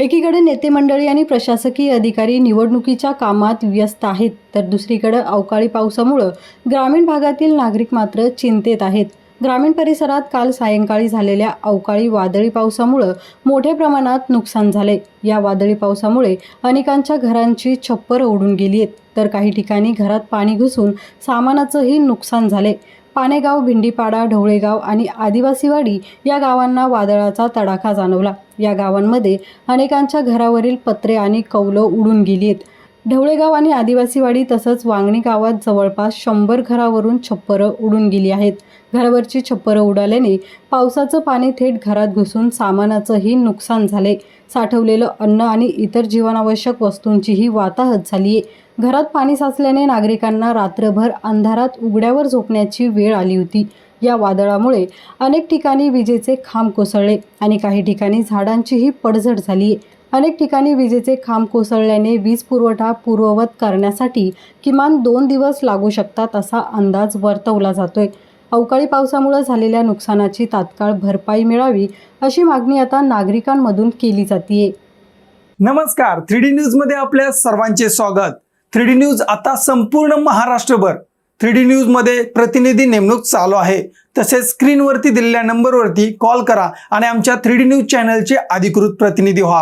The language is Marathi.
एकीकडे नेते मंडळी आणि प्रशासकीय अधिकारी निवडणुकीच्या कामात व्यस्त आहेत तर दुसरीकडे अवकाळी पावसामुळं ग्रामीण भागातील नागरिक मात्र चिंतेत आहेत. ग्रामीण परिसरात काल सायंकाळी झालेल्या अवकाळी वादळी पावसामुळं मोठ्या प्रमाणात नुकसान झाले. या वादळी पावसामुळे अनेकांच्या घरांची छप्पर उडून गेली आहेत तर काही ठिकाणी घरात पाणी घुसून सामानाचंही नुकसान झाले. पानेगाव भिंडीपाडा ढवळेगाव आणि आदिवासीवाडी या गावांना वादळाचा तडाखा जाणवला. या गावांमध्ये अनेकांच्या घरावरील पत्रे आणि कौलं उडून गेली आहेत. ढवळेगाव आणि आदिवासीवाडी तसंच वांगणी गावात जवळपास शंभर घरावरून छप्परं उडून गेली आहेत. घरावरची छप्परं उडाल्याने पावसाचं पाणी थेट घरात घुसून सामानाचंही नुकसान झाले साठवलेलं अन्न आणि इतर जीवनावश्यक वस्तूंचीही वाताहत झाली आहे घरात पाणी साचल्याने नागरिकांना रात्रभर अंधारात उघड्यावर झोपण्याची वेळ आली होती. या वादळामुळे अनेक ठिकाणी विजेचे खांब कोसळले आणि काही ठिकाणी झाडांचीही पडझड झाली आहे अनेक ठिकाणी विजेचे खांब कोसळल्याने वीज पुरवठा पूर्ववत करण्यासाठी किमान दोन दिवस लागू शकतात असा अंदाज वर्तवला जातोय. अवकाळी पावसामुळे झालेल्या नुकसानाची तात्काळ भरपाई मिळावी अशी मागणी आता नागरिकांमधून केली जातीये. नमस्कार थ्री डी न्यूजमध्ये आपल्या सर्वांचे स्वागत. थ्री डी न्यूज आता संपूर्ण महाराष्ट्रभर. थ्री डी न्यूजमध्ये प्रतिनिधी नेमणूक चालू आहे. तसेच स्क्रीनवरती दिलेल्या नंबरवरती कॉल करा आणि आमच्या थ्री डी न्यूज चॅनलचे अधिकृत प्रतिनिधी व्हा.